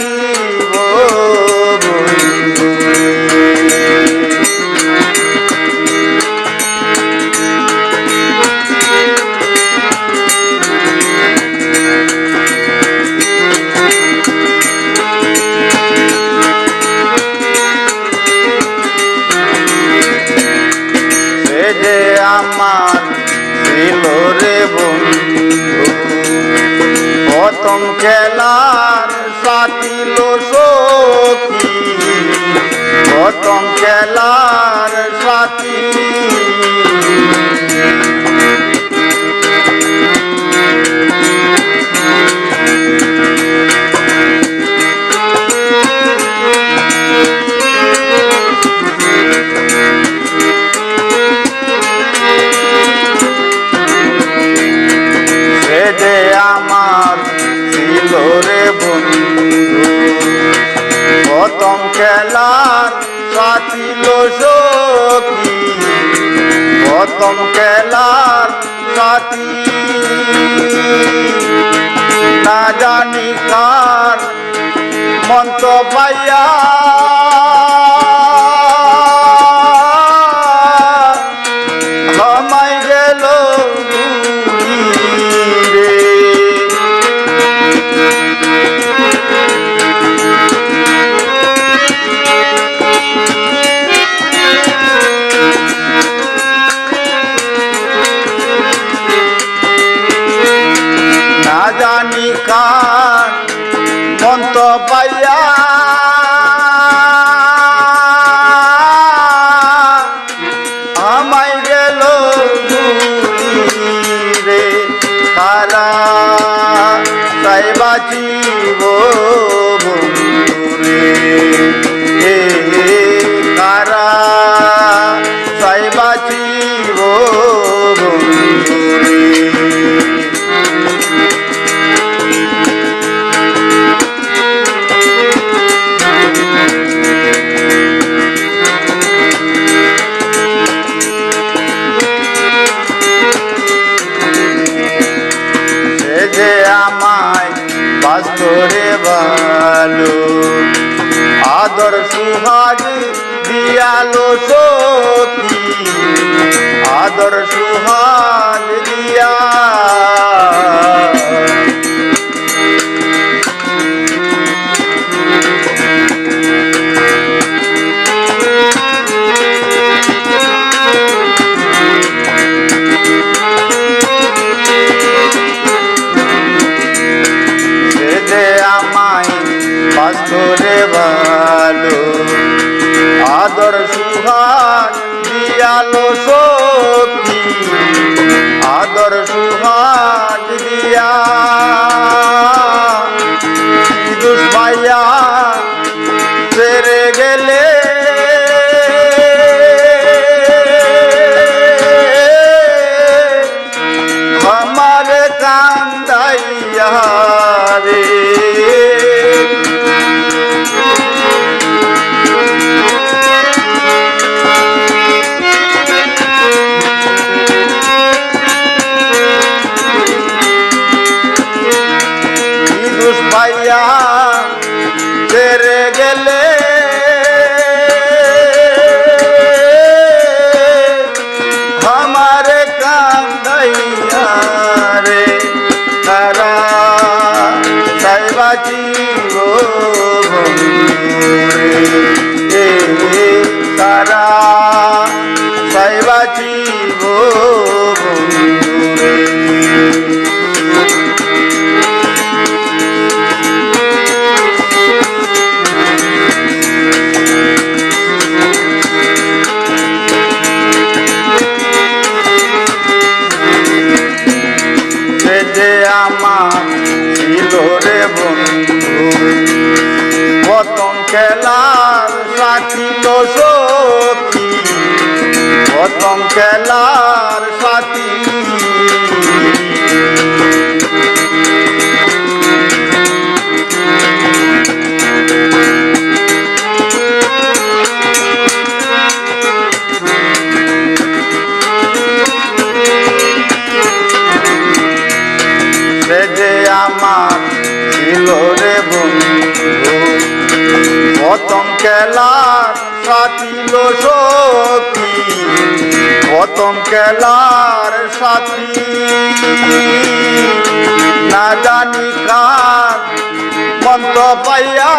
Aê! খেলার সাথিল সখী। প্রথম খেলার সাথী না জানি কার মন্ত্র পাইয়া का আলো আদর সুহাগ দিয়ালো সতী। আদর সুহাগ দিয়া সতী আদর সুহাগ দিয়া। দুষ্পাইয়া ছেড়ে গেলে। আমারে কান্দাইয়া রে তারা তাই বাঁচিব তারা প্রথম খেলার সাথী। যে আমার ছিল প্রথম খেলার সাথী প্রথম খেলার সাথী। না জানি কার মন্ত্র পাইয়া